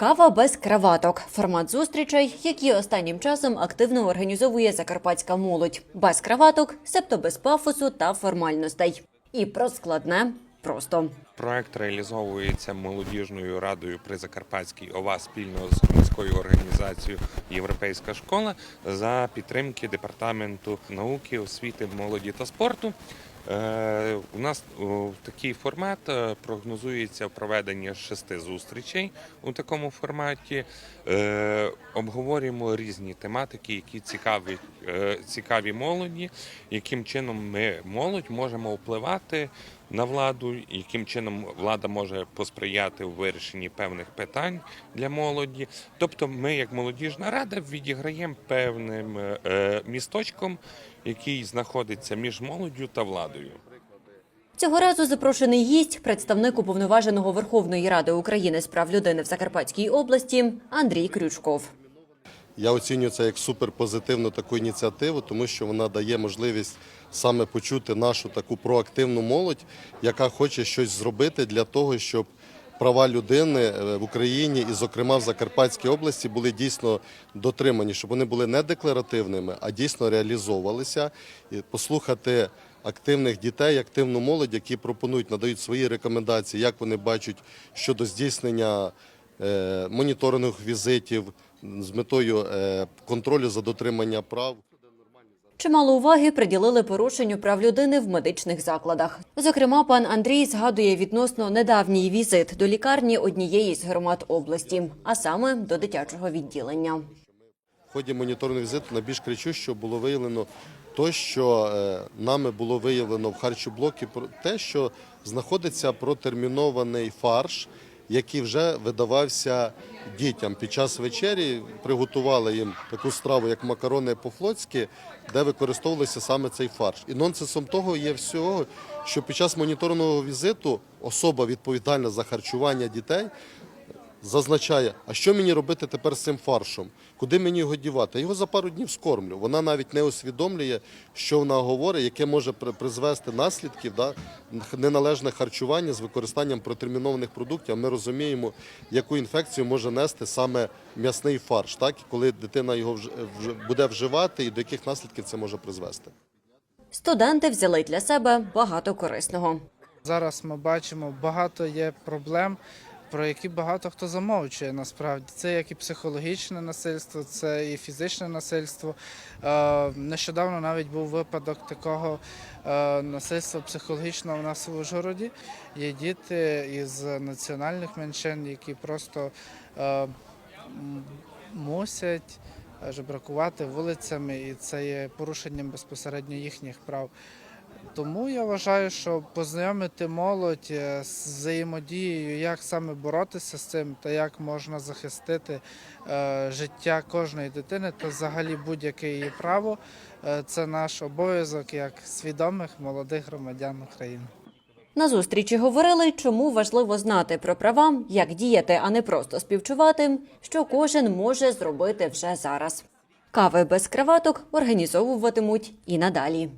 Кава без краваток формат зустрічей, які останнім часом активно організовує закарпатська молодь. Без краваток, себто без пафосу та формальностей. І про складне просто. Проект реалізовується молодіжною радою при Закарпатській ОВА спільно з громадською організацією Європейська школа за підтримки департаменту науки, освіти, молоді та спорту. Е, У нас такий формат е, прогнозується проведення шести зустрічей у такому форматі. Е, Обговорюємо різні тематики, які цікаві, цікаві молоді, яким чином ми молодь можемо впливати на владу, яким чином влада може посприяти у вирішенні певних питань для молоді. Тобто, ми, як молодіжна рада, відіграємо певним е, місточком, який знаходиться між молоддю та владою. Цього разу запрошений гість, представник уповноваженого Верховної Ради України з прав людини в Закарпатській області Андрій Крючков. Я оцінюю це як суперпозитивну таку ініціативу, тому що вона дає можливість саме почути нашу таку проактивну молодь, яка хоче щось зробити для того, щоб права людини е, в Україні і, зокрема, в Закарпатській області були дійсно дотримані, щоб вони були не декларативними, а дійсно реалізовувалися. І послухати активних дітей, активну молодь, які пропонують, надають свої рекомендації, як вони бачать щодо здійснення е, моніторингових візитів з метою е, контролю за дотримання прав. Чимало уваги приділили порушенню прав людини в медичних закладах. Зокрема, пан Андрій згадує відносно недавній візит до лікарні однієї з громад області, а саме до дитячого відділення. В ході моніторного візиту найбільш кричущо було виявлено то, що е, нами було виявлено в харчоблокі те, що знаходиться протермінований фарш, який вже видавався дітям під час вечері. Приготували їм таку страву, як макарони по-флотськи, де використовувався саме цей фарш. І нонсенсом того є всього, що під час моніторного візиту особа відповідальна за харчування дітей зазначає, а що мені робити тепер з цим фаршом? Куди мені його дівати? Його за пару днів скормлю. Вона навіть не усвідомлює, що вона говорить, яке може при- призвести наслідків да, неналежне харчування з використанням протермінованих продуктів. Ми розуміємо, яку інфекцію може нести саме м'ясний фарш, так і коли дитина його вж- вж- буде вживати, і до яких наслідків це може призвести. Студенти взяли для себе багато корисного. Зараз ми бачимо, багато є проблем, про які багато хто замовчує насправді. Це як і психологічне насильство, це і фізичне насильство. Е, Нещодавно навіть був випадок такого е, насильства психологічного у нас в Ужгороді. Є діти із національних меншин, які просто е, мусять жебракувати вулицями, і це є порушенням безпосередньо їхніх прав. Тому я вважаю, що познайомити молодь е, з взаємодією, як саме боротися з цим, та як можна захистити е, життя кожної дитини та взагалі будь-яке її право, е, це наш обов'язок як свідомих молодих громадян України. На зустрічі говорили, чому важливо знати про права, як діяти, а не просто співчувати, що кожен може зробити вже зараз. Кави без краваток організовуватимуть і надалі.